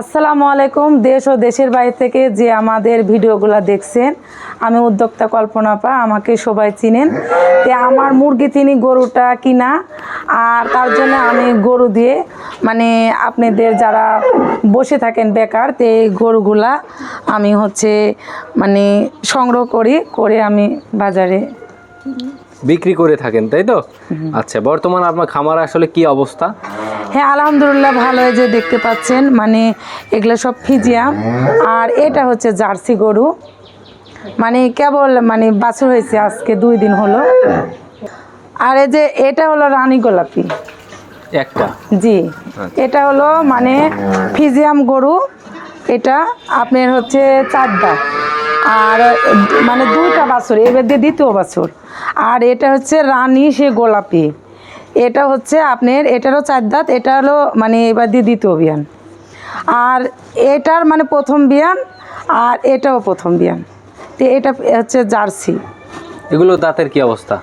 আসসালামু আলাইকুম, দেশ ও দেশের বাইরে থেকে যে আমাদের ভিডিওগুলো দেখছেন, আমি উদ্যোক্তা কল্পনা পা, আমাকে সবাই চিনেন। তে আমার মুরগি তিনি গরুটা কিনা, আর তার জন্য আমি গরু দিয়ে মানে আপনাদের যারা বসে থাকেন বেকার, তে এই গরুগুলা আমি হচ্ছে মানে সংগ্রহ করি, করে আমি বাজারে বিক্রি করে থাকেন, তাই তো? আচ্ছা বর্তমান আপনার খামার আসলে কি অবস্থা? হ্যাঁ আলহামদুলিল্লাহ ভালো এই যে দেখতে পাচ্ছেন মানে এগুলো সব ফিজিয়াম আর এটা হচ্ছে জার্সি গরু। মানে কেবল মানে বাছুর হয়েছে আজকে দুই দিন হলো। আর এই যে এটা হলো রানী গোলাপি। একটা? জি। এটা হলো মানে ফিজিয়াম গরু। এটা আপনার হচ্ছে চার দাঁত আর মানে দুইটা বাছুর এবার দিয়ে দ্বিতীয় বাছুর। আর এটা হচ্ছে রানী সে গোলাপি। এটা হচ্ছে আপনার এটারও চার দাঁত এটা হলো মানে এবার দিয়ে দ্বিতীয় বিয়ান। আর এটার মানে প্রথম বিয়ান আর এটাও প্রথম বিয়ান। তো এটা হচ্ছে জার্সি। এগুলো দাঁতের কি অবস্থা?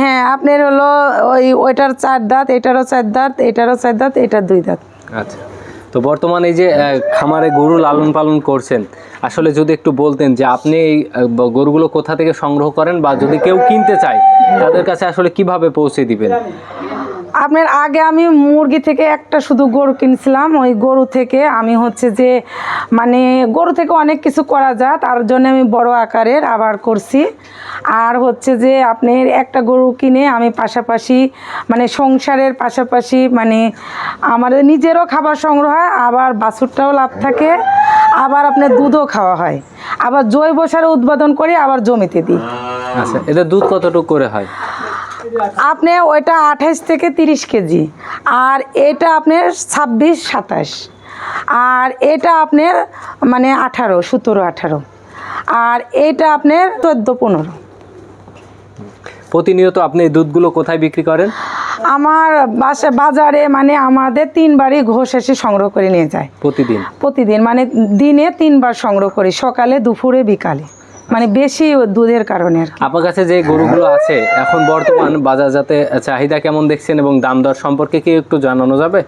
হ্যাঁ আপনার হলো ওই ওইটার চার দাঁত এটারও চার দাঁত এটারও চার দাঁত এটার দুই দাঁত। আচ্ছা। তো বর্তমানে এই যে খামারে গরু লালন পালন করছেন আসলে যদি একটু বলতেন যে আপনি এই গরুগুলো কোথা থেকে সংগ্রহ করেন বা যদি কেউ কিনতে চায় তাদের কাছে আসলে কীভাবে পৌঁছে দিবেন? আপনার আগে আমি মুরগি থেকে একটা শুধু গরু কিনছিলাম, ওই গরু থেকে আমি হচ্ছে যে মানে গরু থেকে অনেক কিছু করা যায়, তার জন্য আমি বড় আকারের আবার করছি। আর হচ্ছে যে, আপনার একটা গরু কিনে আমি পাশাপাশি মানে সংসারের পাশাপাশি মানে আমাদের নিজেরও খাবার সংগ্রহ হয়, আবার বাছুরটাও লাভ থাকে, আবার আপনার দুধও খাওয়া হয়। আবার জৈব সারে উৎপাদন করি, আবার জমিতে দিই। আচ্ছা এদের দুধ কতটুকু করে হয়? আপনি ওইটা আঠাইশ থেকে তিরিশ কেজি আর এটা আপনার ছাব্বিশ সাতাশ আর এটা আপনার মানে আঠারো সতেরো আঠারো আর এটা আপনার চোদ্দ পনেরো। প্রতিনিয়ত আপনি এই দুধগুলো কোথায় বিক্রি করেন? আমার বাসা বাজারে মানে আমাদের তিনবারই ঘোষ এসে সংগ্রহ করে নিয়ে যায়। প্রতিদিন? প্রতিদিন মানে দিনে তিনবার সংগ্রহ করি সকালে দুপুরে বিকালে। মানে বেশি দুধের কারণে আর আপনার কাছে যে গরুগুলো আছে এখন বর্তমান বাজারজাতে চাহিদা কেমন দেখছেন এবং দাম দর সম্পর্কে কি একটু জানানো যাবে?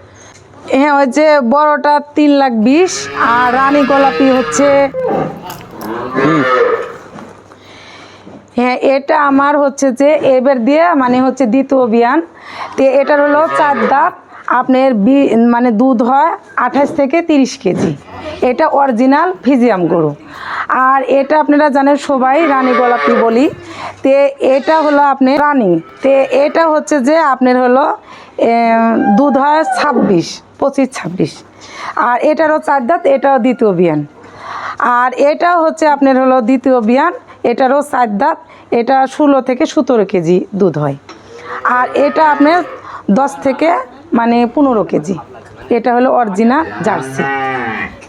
হ্যাঁ ওই যে বড়টা তিন লাখ বিশ আর রানী গোলাপি হচ্ছে হ্যাঁ এটা আমার হচ্ছে যে এবার দিয়ে মানে হচ্ছে দ্বিতীয় বিয়ান তো এটার হলো চার দাঁত আপনার বি মানে দুধ হয় আঠাশ থেকে তিরিশ কেজি। এটা অরিজিনাল ফিজিয়াম গরু। আর এটা আপনারা জানেন সবাই রানী গোলাপি বলি। তে এটা হলো আপনার রানী। তে এটা হচ্ছে যে আপনার হলো দুধ হয় ছাব্বিশ, পঁচিশ ছাব্বিশ। আর এটারও চার দাঁত, এটাও দ্বিতীয় বিয়ান। আর এটা হচ্ছে আপনার হলো দ্বিতীয় বিয়ান, এটারও চার দাঁত, এটা ষোলো থেকে সতেরো কেজি দুধ হয়। আর এটা আপনার দশ থেকে মানে পনেরো কেজি। এটা হলো অরিজিনাল জার্সি।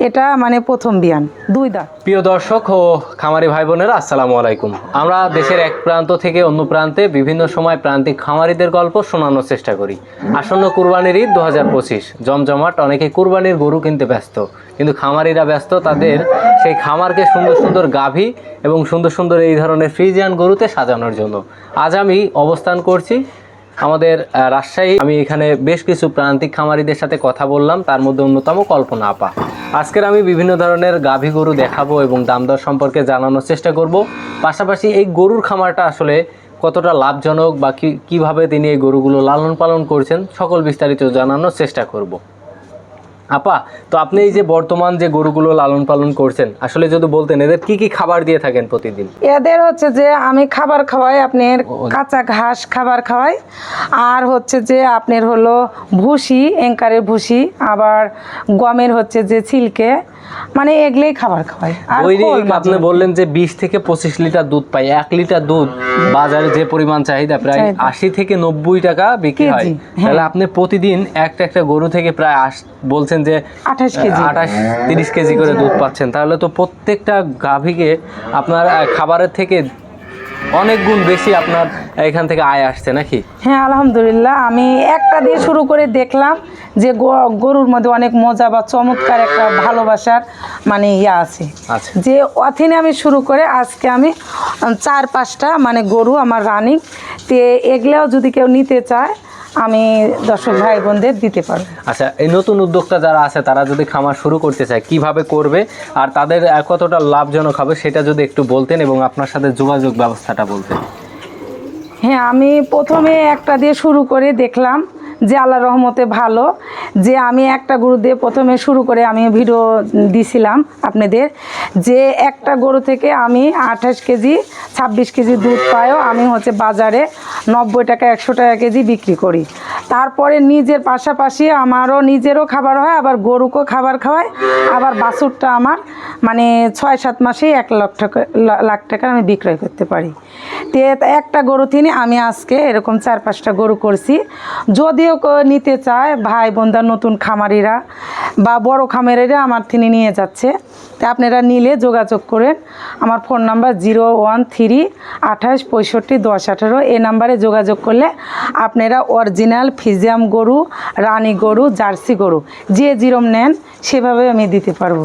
এটা মানে প্রথম বিয়ান, দুই দাঁত। প্রিয় দর্শক ও খামারি ভাই বোনেরা, আসসালামু আলাইকুম। আমরা দেশের এক প্রান্ত থেকে অন্য প্রান্তে বিভিন্ন সময় প্রান্তিক খামারিদের গল্প শোনানোর চেষ্টা করি। আসন্ন কুরবানির ঈদ দু হাজার পঁচিশ। জমজমাট, অনেকে কুরবানির গরু কিনতে ব্যস্ত। কিন্তু খামারিরা ব্যস্ত, তাদের সেই খামারকে সুন্দর সুন্দর গাভী এবং সুন্দর সুন্দর এই ধরনের ফ্রিজিয়ান গরুতে সাজানোর জন্য। আজ আমি অবস্থান করছি আমাদের রাজশাহী। আমি এখানে বেশ কিছু প্রান্তিক খামারিদের সাথে কথা বললাম, তার মধ্যে অন্যতম কল্পনা আপা। আজকের আমি বিভিন্ন ধরনের গাভী গরু দেখাবো এবং দাম দর সম্পর্কে জানানোর চেষ্টা করব। পাশাপাশি এই গরুর খামারটা আসলে কতটা লাভজনক বা কীভাবে তিনি এই গরুগুলো লালন পালন করছেন, সকল বিস্তারিত জানানোর চেষ্টা করব। আপা তো আপনি এই যে বর্তমান যে গরুগুলো লালন পালন করছেন আসলে যদি বলতেন এদের কি কি খাবার দিয়ে থাকেন প্রতিদিন? এদের হচ্ছে যে আমি খাবার খাওয়াই আপনার কাঁচা ঘাস খাবার খাওয়াই আর হচ্ছে যে আপনার হলো ভুসি এঙ্কারের ভুসি আবার গমের হচ্ছে যে ছিলকে মানে এগলেই খাবার খাওয়ায়। আর আপনি বললেন যে বিশ থেকে পঁচিশ লিটার দুধ পাই এক লিটার দুধ বাজারে যে পরিমাণ চাহিদা প্রায় চাহিদা। আশি থেকে নব্বই টাকা বিক্রি হয়। হ্যাঁ। তাহলে আপনি প্রতিদিন একটা একটা গরু থেকে প্রায় বলছেন যে আঠাশ কেজি। আঠাশ তিরিশ কেজি করে দুধ পাচ্ছেন। তাহলে তো প্রত্যেকটা গাভীকে আপনার খাবারের থেকে অনেক গুণ বেশি আপনার এখান থেকে আয় আসছে নাকি? হ্যাঁ আলহামদুলিল্লাহ। আমি একটা দিয়ে শুরু করে দেখলাম যে গরুর মধ্যে অনেক মজা বা চমৎকার একটা ভালোবাসার মানে ইয়া আছে। আচ্ছা যে অথিনে আমি শুরু করে আজকে আমি চার পাঁচটা মানে গরু আমার রানিং তে এগুলাও যদি কেউ নিতে চায় আমি দর্শক ভাই বোনদের দিতে পারব। আচ্ছা এই নতুন উদ্যোক্তা যারা আছে তারা যদি খামার শুরু করতে চায় কীভাবে করবে? আর তাদের কতটা লাভজনক হবে সেটা যদি একটু বলতেন এবং আপনার সাথে যোগাযোগ ব্যবস্থাটা বলতেন। হ্যাঁ আমি প্রথমে একটা দিয়ে শুরু করে দেখলাম। যে আল্লাহ রহমতে ভালো। যে আমি একটা গরু দিয়ে প্রথমে শুরু করে আমি ভিডিও দিছিলাম আপনাদের, যে একটা গরু থেকে আমি আঠাশ কেজি, ছাব্বিশ কেজি দুধ পাইও আমি হচ্ছে বাজারে নব্বই টাকা, একশো টাকা কেজি বিক্রি করি। তারপরে নিজের পাশাপাশি আমারও নিজেরও খাবার হয়, আবার গরুকেও খাবার খাওয়াই, আবার বাছুরটা আমার মানে ছয় সাত মাসেই এক লাখ টাকা লাখ টাকার আমি বিক্রয় করতে পারি। তে একটা গরু তিনি, আমি আজকে এরকম চার পাঁচটা গরু করছি। যদিও নিতে চায় ভাই বোনদা নতুন খামারিরা বা বড় খামারিরা আমার তিনি নিয়ে যাচ্ছে। তা আপনারা নিলে যোগাযোগ করেন। আমার phone number zero one three আঠাশ পঁয়ষট্টি দশ আঠারো। এই নাম্বারে যোগাযোগ করলে আপনারা অরিজিনাল ফিজিয়াম গরু, রানী গরু, জার্সি গরু, যে জিরম নেন, সেভাবে আমি দিতে পারব।